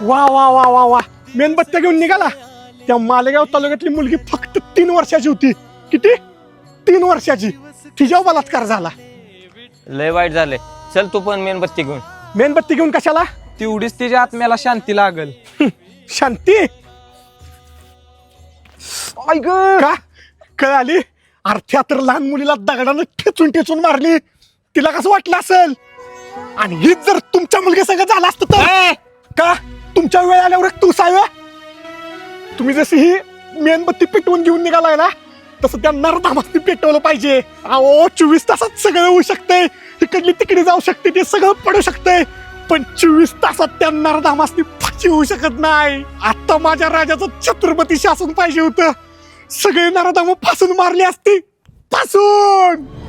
वा वा वा वा वा. मेणबत्त्या घेऊन निघाला. त्या मालेगाव तालुक्यातली मुलगी फक्त तीन वर्षाची होती. किती? तीन वर्षाची. तिच्यावर बलात्कार झाला. लय वाईट झाले चल तू पण मेणबत्ती घेऊन. मेणबत्ती घेऊन कशाला? तेवढीच तिच्या आत्म्याला शांती लागल. शांती? ऐक का? कळाली? अर्थ्या तर लहान मुलीला दगडानं ठेचून ठेचून मारली. तिला कसं वाटलं असेल? आणि हीच जर तुमच्या मुलगी सगळं झालं असतं तर? का? तुमच्या वेळ आल्यावर तू साव्या तुम्ही जशी ही मेणबत्ती पेटवून घेऊन निघालाय ना तसं त्या नरधामासनी पेटवलं पाहिजे. अहो चोवीस तासात सगळं होऊ शकतंय. इकडली तिकडे जाऊ शकते ते सगळं पडू शकतंय. पण चोवीस तासात त्या नरधामासनी फाशी होऊ शकत नाही. आता माझ्या राजाचं छत्रपती शासन पाहिजे होतं. सगळे नरधाम फासून मारली असती. फासून!